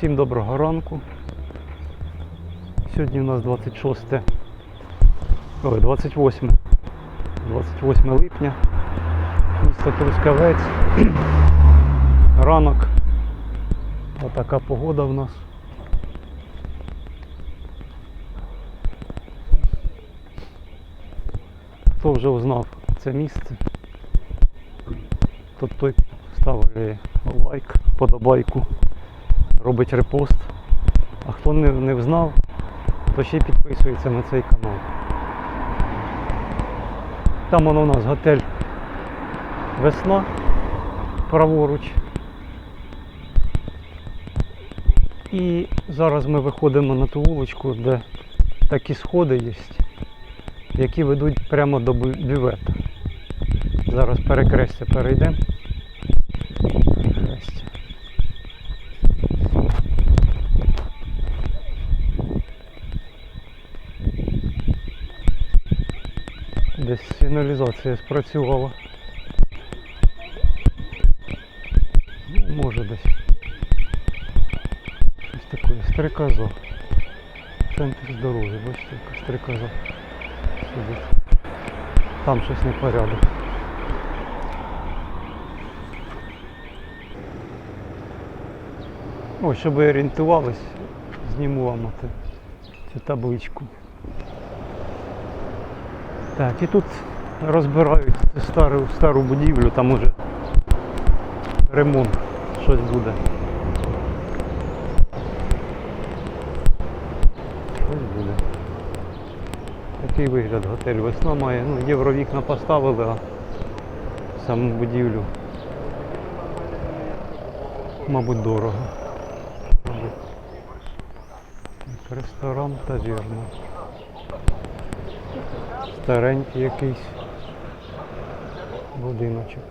Всім доброго ранку. Сьогодні у нас 26. Ой, 28. 28 липня. Місто Трускавець. Ранок. Отака погода в нас. Хто вже узнав це місце, то той ставить лайк, подобайку, робить репост. А хто не, не взнав, то ще підписується на цей канал. Там воно у нас готель Весна праворуч. І зараз ми виходимо на ту вуличку, де такі сходи є, які ведуть прямо до бю- бювета. Зараз перекрестя перейдемо. Десь сигналізація спрацювала. Ну, може десь. Щось таке. Стрикоза. Центр дороги, бачите, яка стрикоза. Сидить. Там щось непорядок. Ось, щоб ви орієнтувались, зніму вам цю табличку. Так, і тут розбирають стару, стару будівлю, там уже ремонт щось буде. Щось буде. Такий вигляд готель весна має. Ну, євровікна поставили, а саму будівлю. Мабуть, дорого. Ресторан таверна. Старенький якийсь будиночок.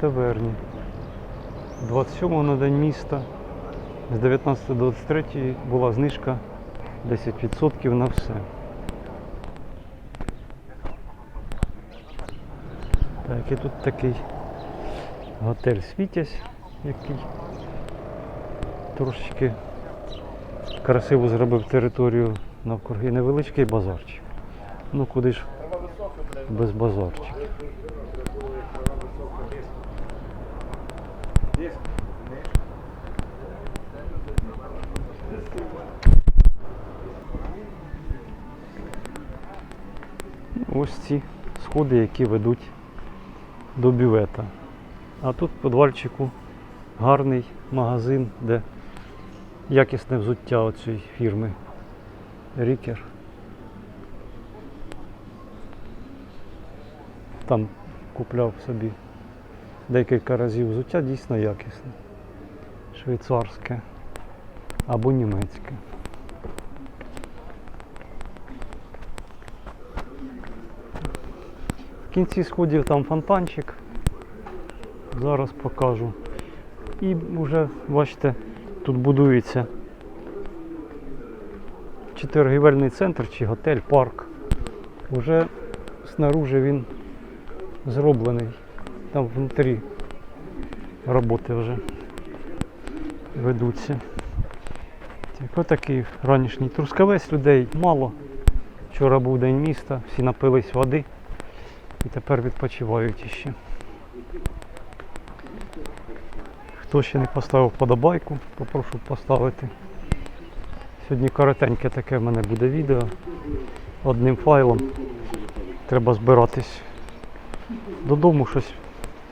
Таверні. 27 на день міста. З 19 до 23 була знижка 10% на все. Так, і тут такий готель Світязь, який трошечки красиво зробив територію навкруги невеличкий базарчик. Ну куди ж без базарчиків. Ось ці сходи, які ведуть до бювета. А тут в подвальчику гарний магазин, де якісне взуття оцієї фірми Рікер. Там купляв собі декілька разів взуття дійсно якісне. Швейцарське або німецьке. В кінці сходів там фонтанчик. Зараз покажу. І вже, бачите, тут будується чи торгівельний центр, чи готель, парк. Уже снаружи він зроблений. Там внутрі роботи вже ведуться. Так, отакий ранішній трускавець людей мало. Вчора був день міста, всі напились води і тепер відпочивають іще. Хто ще не поставив подобайку, попрошу поставити. Сьогодні коротеньке таке в мене буде відео. Одним файлом. Треба збиратись додому щось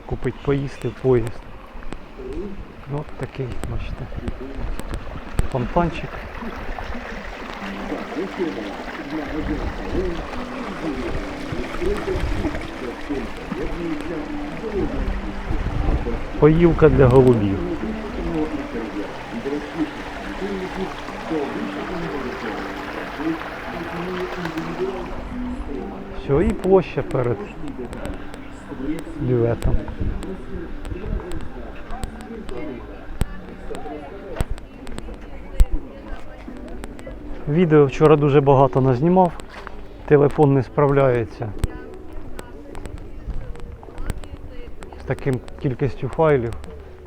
купити, поїсти поїзд. От такий, бачите. Фонтанчик. Поїлка для голубів. Все, і площа перед бюветом. Відео вчора дуже багато назнімав. телефон не справляється таким кількістю файлів.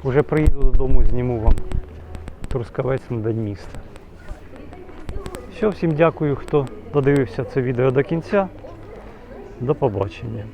Уже приїду додому, зніму вам Трускавець на день міста. Все, всім дякую, хто додивився це відео до кінця. До побачення.